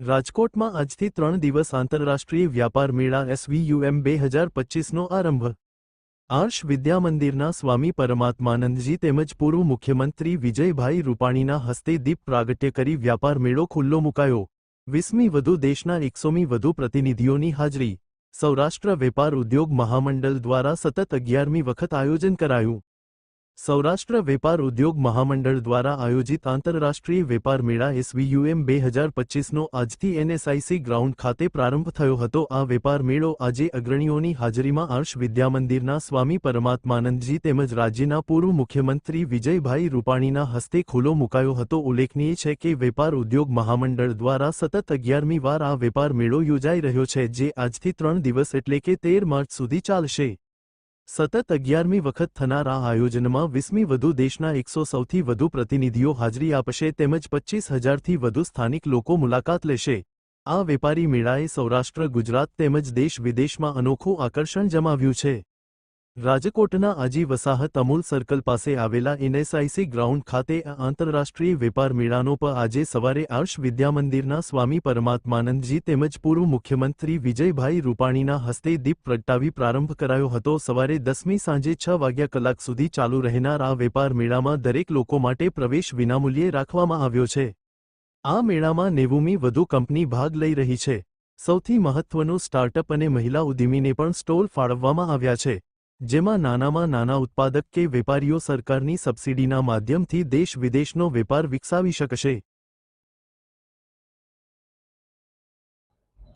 રાજકોટમાં આજથી ત્રણ દિવસ આંતરરાષ્ટ્રીય વ્યાપાર મેળા એસવીયુએમ બે હજાર પચીસનો આરંભ. આર્ષ વિદ્યામંદિરના સ્વામી પરમાત્માનંદજી તેમજ પૂર્વ મુખ્યમંત્રી વિજયભાઈ રૂપાણીના હસ્તે દીપ પ્રાગટ્ય કરી વ્યાપાર મેળો ખુલ્લો મુકાયો. વીસમી વધુ દેશના એકસોમી વધુ પ્રતિનિધિઓની હાજરી. સૌરાષ્ટ્ર વેપાર ઉદ્યોગ મહામંડળ દ્વારા સતત અગિયારમી વખત આયોજન કરાયું. સૌરાષ્ટ્ર વેપાર ઉદ્યોગ મહામંડળ દ્વારા આયોજિત આંતરરાષ્ટ્રીય વેપાર મેળા એસવીયુએમ બે હજાર પચીસનો આજથી એનએસઆઈસી ગ્રાઉન્ડ ખાતે પ્રારંભ થયો હતો. આ વેપાર મેળો આજે અગ્રણીઓની હાજરીમાં આર્ષ વિદ્યામંદિરના સ્વામી પરમાત્માનંદજી તેમજ રાજ્યના પૂર્વ મુખ્યમંત્રી વિજયભાઈ રૂપાણીના હસ્તે ખુલ્લો મુકાયો હતો. ઉલ્લેખનીય છે કે વેપાર ઉદ્યોગ મહામંડળ દ્વારા સતત અગિયારમી વાર આ વેપાર મેળો યોજાઈ રહ્યો છે, જે આજથી ત્રણ દિવસ એટલે કે તેર માર્ચ સુધી ચાલશે. સતત અગિયારમી વખત થનાર આયોજનમાં વીસમી વધુ દેશના એકસો સૌથી વધુ પ્રતિનિધિઓ હાજરી આપશે તેમજ પચ્ચીસ હજારથી વધુ સ્થાનિક લોકો મુલાકાત લેશે. આ વેપારી મેળાએ સૌરાષ્ટ્ર, ગુજરાત તેમજ દેશ વિદેશમાં અનોખું આકર્ષણ જમાવ્યું છે. રાજકોટના આજી વસાહત અમૂલ સર્કલ પાસે આવેલા એનએસઆઈસી ગ્રાઉન્ડ ખાતે આ આંતરરાષ્ટ્રીય વેપાર મેળાનો પર આજે સવારે આર્ષ વિદ્યામંદિરના સ્વામી પરમાત્માનંદજી તેમજ પૂર્વ મુખ્યમંત્રી વિજયભાઈ રૂપાણીના હસ્તે દીપ પ્રગટાવી પ્રારંભ કરાયો હતો. સવારે દસમી સાંજે છ વાગ્યા કલાક સુધી ચાલુ રહેનાર આ વેપાર મેળામાં દરેક લોકો માટે પ્રવેશ વિનામૂલ્યે રાખવામાં આવ્યો છે. આ મેળામાં નેવુમી વધુ કંપની ભાગ લઈ રહી છે. સૌથી મહત્વનું સ્ટાર્ટઅપ અને મહિલા ઉદ્યમીને પણ સ્ટોલ ફાળવવામાં આવ્યા છે. જેમાં નાનામાં નાના ઉત્પાદક કે વેપારીઓ સરકારની સબસિડીના માધ્યમથી દેશ વિદેશનો વેપાર વિકસાવી શકશે.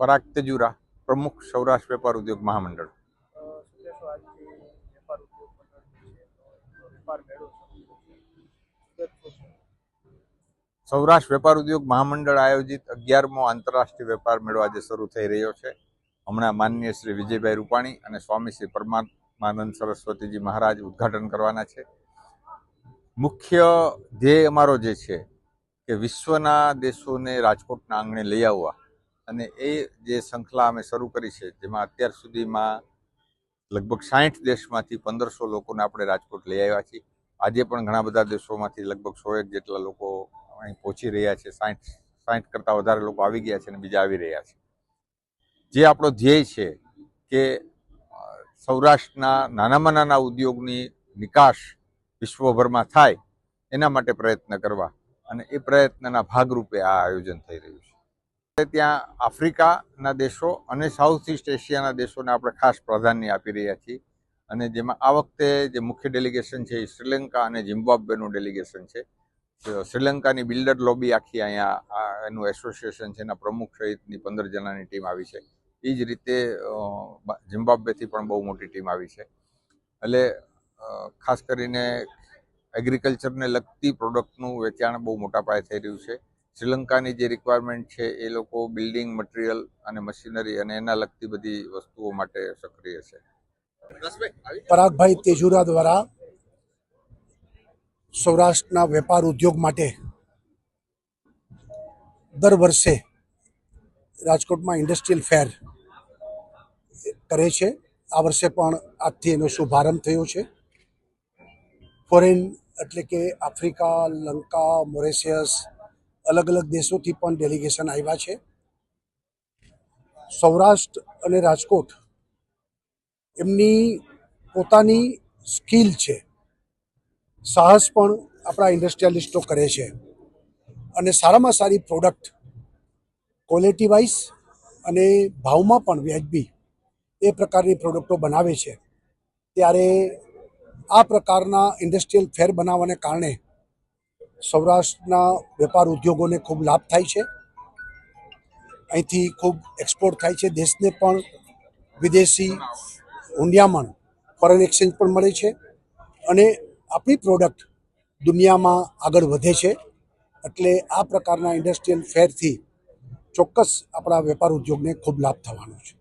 પરાગ તેજુરા, પ્રમુખ સૌરાષ્ટ્ર વેપાર ઉદ્યોગ મહામંડળ. સૌરાષ્ટ્ર વેપાર ઉદ્યોગ મહામંડળ આયોજિત અગિયારમો આંતરરાષ્ટ્રીય વેપાર મેળો આજે શરૂ થઈ રહ્યો છે. હમણાં માનનીય શ્રી વિજયભાઈ રૂપાણી અને સ્વામી શ્રી પરમાત્માનંદ સરસ્વતીજી મહારાજ ઉદ્ઘાટન કરવાના છે. મુખ્ય ધ્યેય અમારો જે છે કે વિશ્વના દેશોને રાજકોટના આંગણે લઈ આવવા અને એ જે શૃંખલા અમે શરૂ કરી છે, જેમાં અત્યાર સુધીમાં લગભગ સાહીઠ દેશમાંથી પંદરસો લોકોને આપણે રાજકોટ લઈ આવ્યા છીએ. આજે પણ ઘણા બધા દેશોમાંથી લગભગ સો એક જેટલા લોકો અહીં પહોંચી રહ્યા છે. સાહીઠ સાહીઠ કરતાં વધારે લોકો આવી ગયા છે અને બીજા આવી રહ્યા છે. જે આપણો ધ્યેય છે કે સૌરાષ્ટ્રના નાનામાં નાના ઉદ્યોગની નિકાસ વિશ્વભરમાં થાય, એના માટે પ્રયત્ન કરવા અને એ પ્રયત્નના ભાગરૂપે આ આયોજન થઈ રહ્યું છે. ત્યાં આફ્રિકાના દેશો અને સાઉથ ઇસ્ટ એશિયાના દેશોને આપણે ખાસ પ્રાધાન્ય આપી રહ્યા છીએ. અને જેમાં આ વખતે જે મુખ્ય ડેલિગેશન છે એ શ્રીલંકા અને ઝિમ્બાબ્વેનું ડેલિગેશન છે. શ્રીલંકાની બિલ્ડર લોબી આખી અહીંયા એનું એસોસિએશન છે, એના પ્રમુખ સહિતની પંદર જણાની ટીમ આવી છે. એ જ રીતે જિમ્બાબ્વેથી પણ બહુ મોટી ટીમ આવી છે. એટલે ખાસ કરીને એગ્રીકલ્ચરને લગતી પ્રોડક્ટનું વેચાણ બહુ મોટા પાયે થઈ રહ્યું છે. શ્રીલંકાની જે રિક્વાયરમેન્ટ છે, એ લોકો બિલ્ડિંગ મટીરિયલ અને મશીનરી અને એના લગતી બધી વસ્તુઓ માટે સક્રિય છે. પરાગભાઈ તેજુરા દ્વારા સૌરાષ્ટ્રના વેપાર ઉદ્યોગ માટે દર વર્ષે રાજકોટમાં ઇન્ડસ્ટ્રીયલ ફેર કરે છે. આ વર્ષે પણ આજથી એનો શુભારંભ થયો છે. ફોરેન એટલે કે આફ્રિકા, લંકા, મોરેશિયસ, અલગ અલગ દેશોથી પણ ડેલિગેશન આવ્યા છે. સૌરાષ્ટ્ર અને રાજકોટ એમની પોતાની સ્કિલ છે. સાહસ પણ આપણા ઇન્ડસ્ટ્રીયાલિસ્ટો કરે છે. અને સારામાં સારી પ્રોડક્ટ ક્વોલિટી વાઇઝ અને ભાવમાં પણ વ્યાજબી એ પ્રકારની પ્રોડક્ટો બનાવે છે. ત્યારે આ પ્રકારના ઇન્ડસ્ટ્રીયલ ફેર બનાવવાને કારણે સૌરાષ્ટ્રના વેપાર ઉદ્યોગોને ખૂબ લાભ થાય છે. અહીંથી ખૂબ એક્સપોર્ટ થાય છે. દેશને પણ વિદેશી હુંડિયામણ ફોરેન એક્સચેન્જ પણ મળે છે અને આપણી પ્રોડક્ટ દુનિયામાં આગળ વધે છે. એટલે આ પ્રકારના ઇન્ડસ્ટ્રીયલ ફેરથી ચોક્કસ આપણા વેપાર ઉદ્યોગને ખૂબ લાભ થવાનો છે.